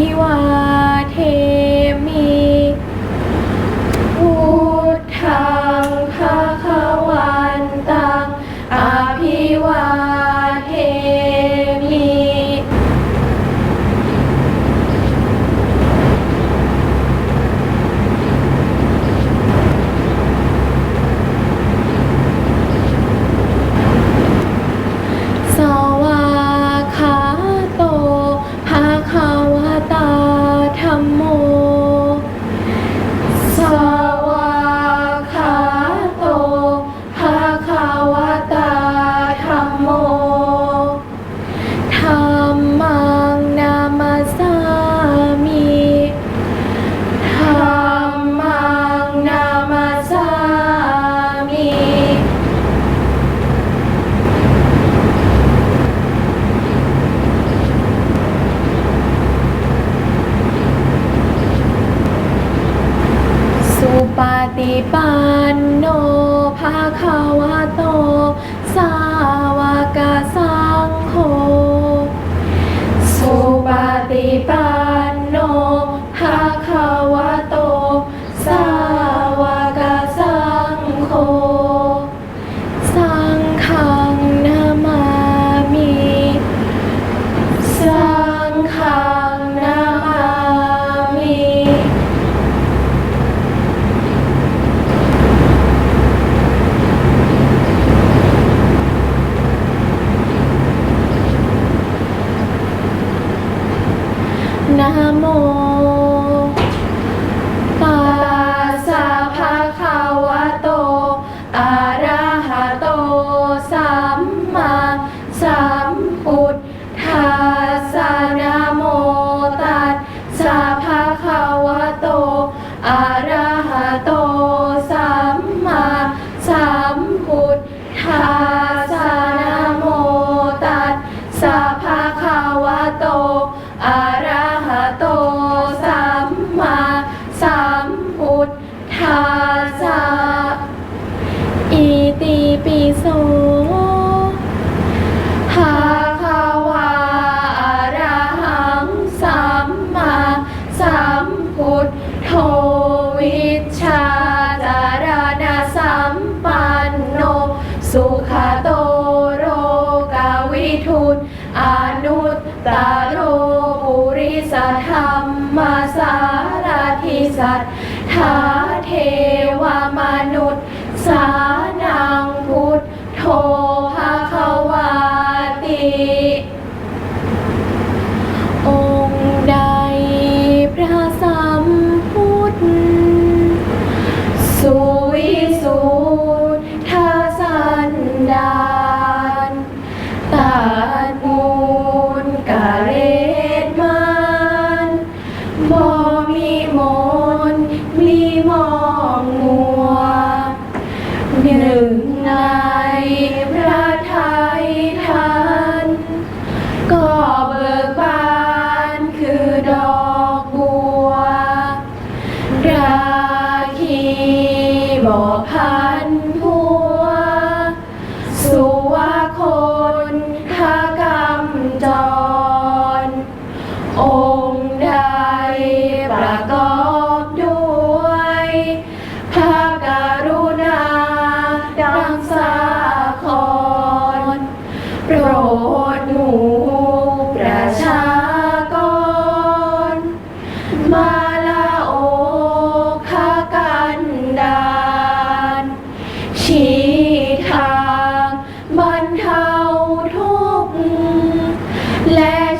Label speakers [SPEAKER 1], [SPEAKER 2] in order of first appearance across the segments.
[SPEAKER 1] he was. ปันโนภาคาวาโต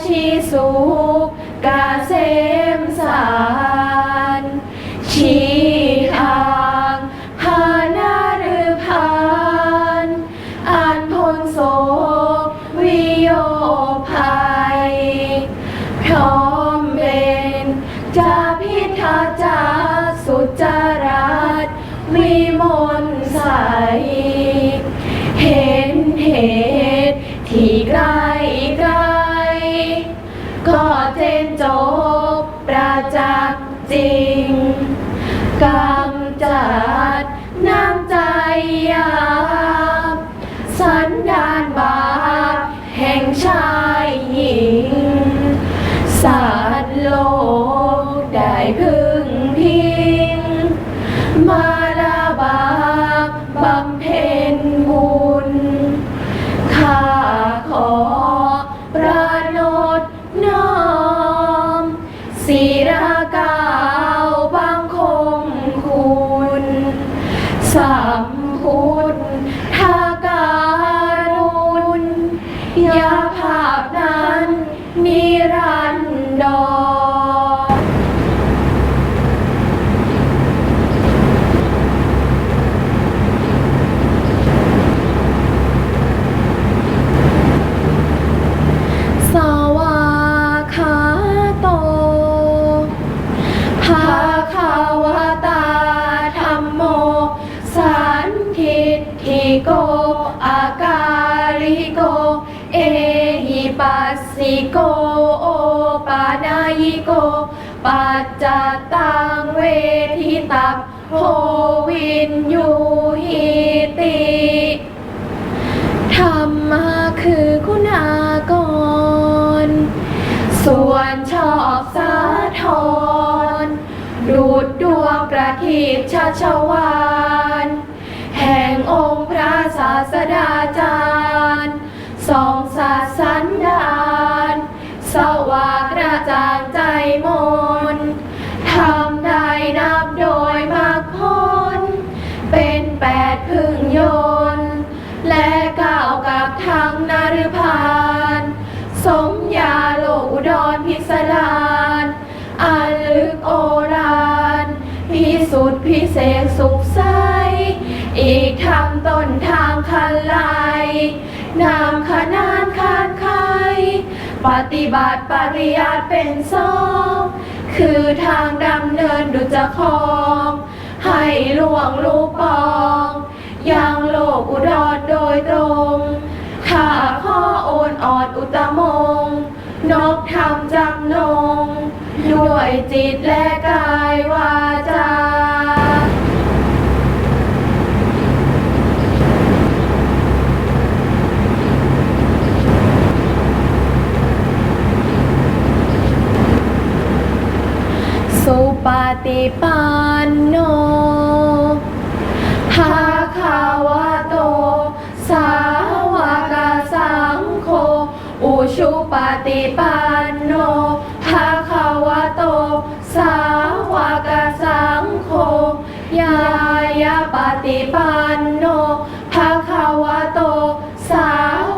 [SPEAKER 1] ชีสูง ปัสสิโกโอปานายโก ปัจจตังเวทิตับโหวินยูหิติธรรมะคือคุณากร ส่วนชอบสาธรดูดดวงประทีปชาชวาน แห่งองค์พระศาส ปฏิบัติปริยัติเป็นสองคือทางดำเนินดุจคอง ให้หลวงลูกปองยังโลกอุดรโดยตรงข้าข้อโอนออดอุตมง นกทำจำนง ด้วยจิตและกายวาจา สุ ปฏิปันโนภาคาวะโต สาวกสังโฆ อุชุปฏิปันโนภาคาวะโต สาวกสังโฆ ยายาปฏิปันโนภาคาวะโต สา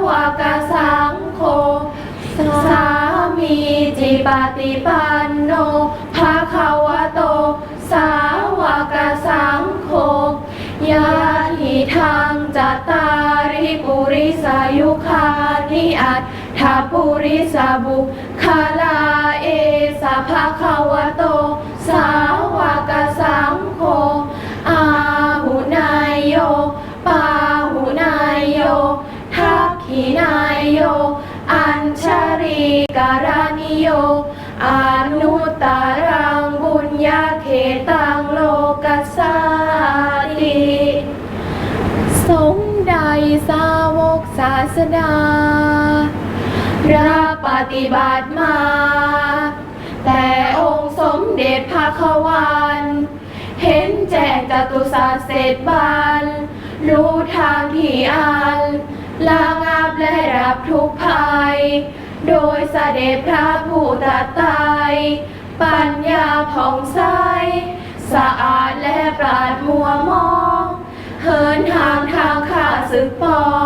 [SPEAKER 1] วกสังโฆ สามีจิปฏิปันโนภ นิอัตถาปุริสาบุคาลาเอสะภาคาวะโต สาวกสังโฆอาหุนายโย ปาหุนายโย ทักขินายโย อัญชริการานิโยอนุตตรังบุญญาเขตังโลกัสสาติสงใดสาวกศาสดา ฏิบัติมา แต่องค์สมเด็จพระขวันเห็นแจ้งจตุศาสร์เศษบาน รู้ทางที่อันลางับและรับทุกภัย โดยเสด็จพระผู้ตรัสไตรัยปัญญาผ่องใสสะอาดและปราดมัวมองเหินทางทางข้าศึกปอง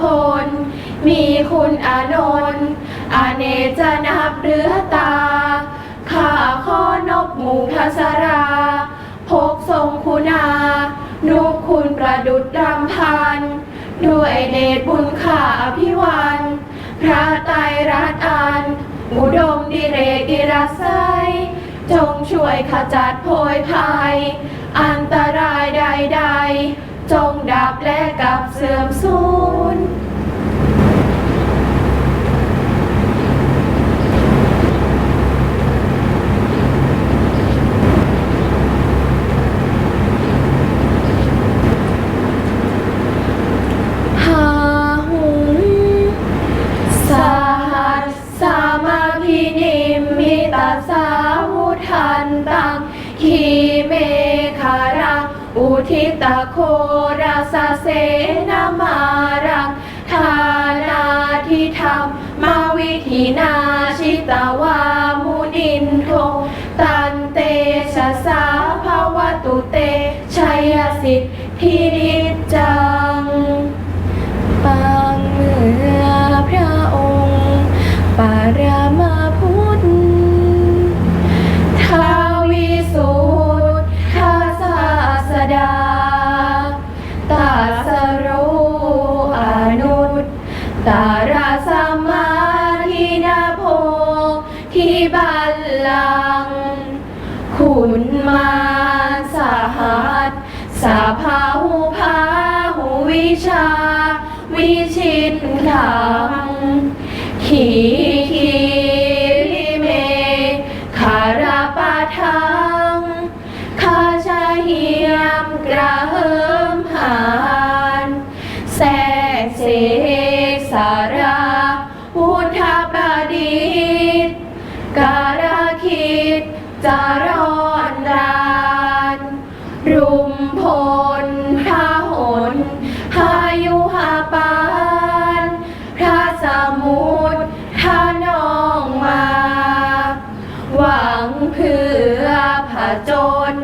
[SPEAKER 1] พล มีคุณอานนท์อาเนจนับเรือตา ข้าขอนกหมูทัสรา พกทรงคุณา นุคุณประดุดรำพัน ด้วยเดชบุญข้าอภิวันพระไตรรัตน์อัน อุดมดิเรกดิรไซยจงช่วยขจัดโพยภัย อันตรายใด ๆ จงดับและกลับเสื่อมสูญหาหุงสหัสสามาพินิมมิตาสาวุทันตังขีเมคารังอุทิตาโค นามารังทานาทิธรรมมาวิธีนาชิตาวามุนินโทตันเตชะสาภาวตุเตชัยสิทธินิจจัง จน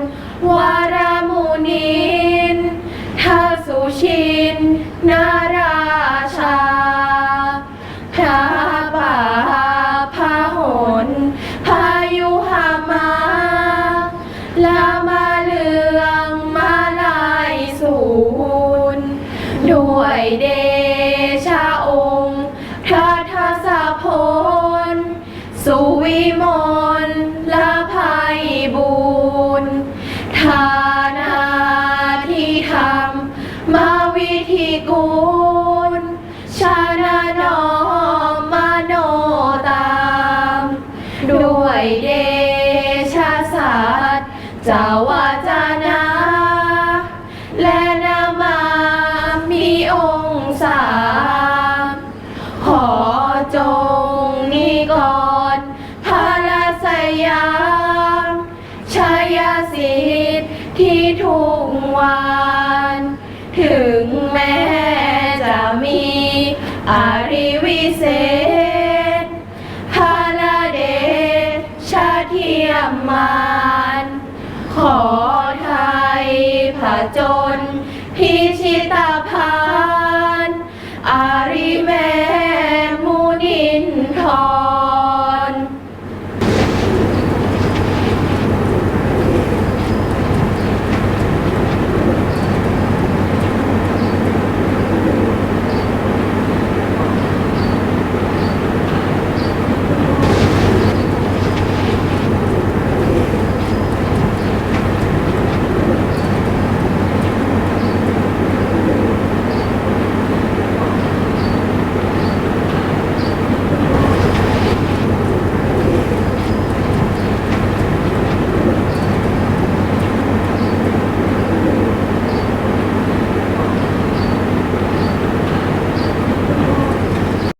[SPEAKER 1] ถึงแม้จะมี อริวิเศษ